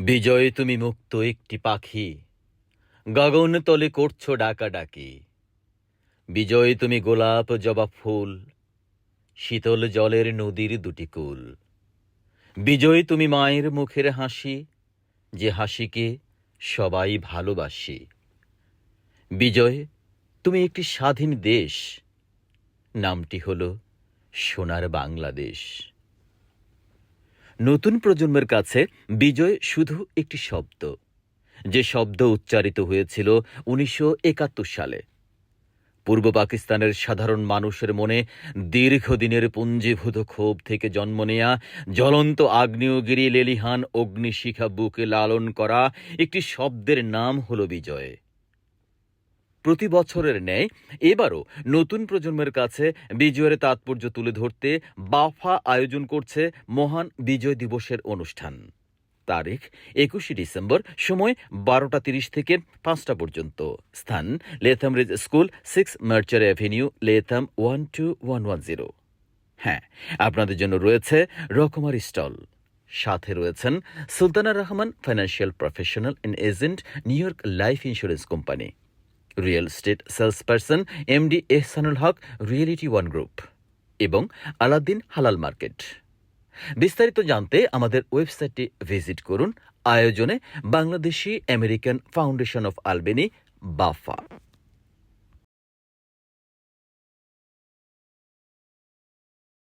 বিজয়, তুমি মুক্ত একটি পাখি। গগন তলে করছ ডাকাডাকি। বিজয়, তুমি গোলাপ জবা ফুল, শীতল জলের নদীর দুটি কুল। বিজয়, তুমি মায়ের মুখের হাসি, যে হাসিকে সবাই ভালোবাসি। বিজয়, তুমি একটি স্বাধীন দেশ, নামটি হল সোনার বাংলাদেশ। নতুন প্রজন্মের কাছে বিজয় শুধু একটি শব্দ। যে শব্দ উচ্চারিত হয়েছিল উনিশশো একাত্তর সালে। পূর্ব পাকিস্তানের সাধারণ মানুষের মনে দীর্ঘদিনের পুঞ্জীভূত ক্ষোভ থেকে জন্ম নেয়া জ্বলন্ত আগ্নেয়গিরি লেলিহান অগ্নিশিখা বুকে লালন করা একটি শব্দের নাম হল বিজয়। প্রতি বছরের ন্যায়, এবারও নতুন প্রজন্মের কাছে বিজয়ের তাৎপর্য তুলে ধরতে বাফা আয়োজন করছে মহান বিজয় দিবসের অনুষ্ঠান। তারিখ, একুশে ডিসেম্বর, সময় বারোটা তিরিশ থেকে পাঁচটা পর্যন্ত। স্থান, Latham school, six Marcher avenue Latham one two one one zero. হ্যাঁ আপনাদের জন্য রয়েছে রকমার স্টল। সাথে রয়েছেন Sultana Rahman, financial professional and agent, New York life insurance company. Real estate sales person MD Ehsanul Haque, reality one group এবং Aladdin halal market. বিস্তারিত জানতে আমাদের ওয়েবসাইটটি ভিজিট করুন। আয়োজনে Bangladeshi American Foundation of Albany, BAFA.